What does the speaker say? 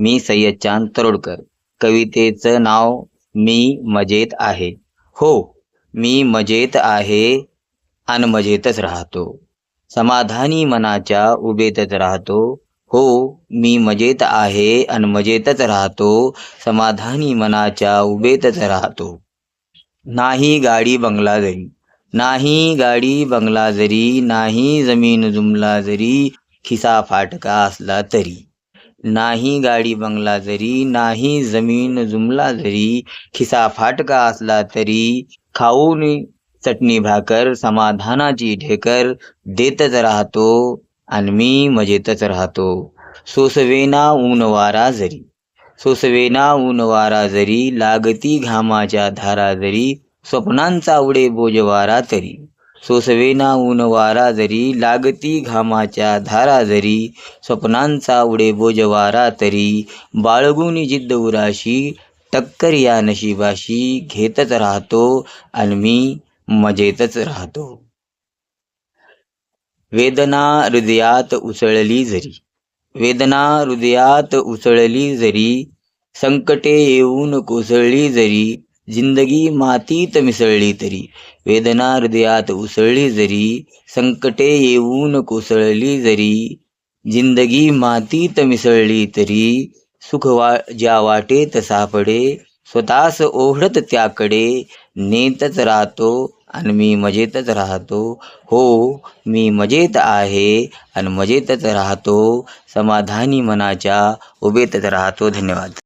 मी सय्यदचांद तरोडकर. कवितेचं नाव मी मजेत आहे. हो मी मजेत आहे आणि मजेतच राहतो. समाधानी मनाच्या उभेतच राहतो. हो मी मजेत आहे आणि मजेतच राहतो. समाधानी मनाच्या उभेतच राहतो. नाही गाडी बंगला जरी. नाही गाडी बंगला जरी. नाही जमीन जुमला जरी. खिसा फाटका असला तरी. नाही गाडी बंगला जरी नाही जमीन जुमला जरी खिसा फाटका असला तरी खाऊन चटणी भाकर समाधानाची ढेकर देतच राहतो आणि मी मजेतच राहतो. सोसवेना ऊन वारा जरी सोसवेना ऊन वारा जरी लागती घामाच्या धारा जरी स्वप्नांचा उडे बोजवारा तरी. सोसवेना ऊन वारा जरी लागती घामाच्या धारा जरी स्वप्नांचा उडे बोजवारा तरी बाळगून जिद्द उराशी टक्कर या नशिबाशी घेतच राहतो आणि मी मजेतच राहतो. वेदना हृदयात उसळली जरी वेदना हृदयात उसळली जरी संकटे येऊन कोसळली जरी जिंदगी मातीत मिसळली तरी वेदना हृदयात उसळली जरी संकटे येऊन कोसळली जरी जिंदगी मातीत मिसळली तरी सुख वा ज्या वाटेत सापडे स्वतःस ओढत त्याकडे नेतच राहतो आणि मी मजेतच राहतो. हो मी मजेत आहे आणि मजेतच राहतो समाधानी मनाच्या उभेतच राहतो. धन्यवाद.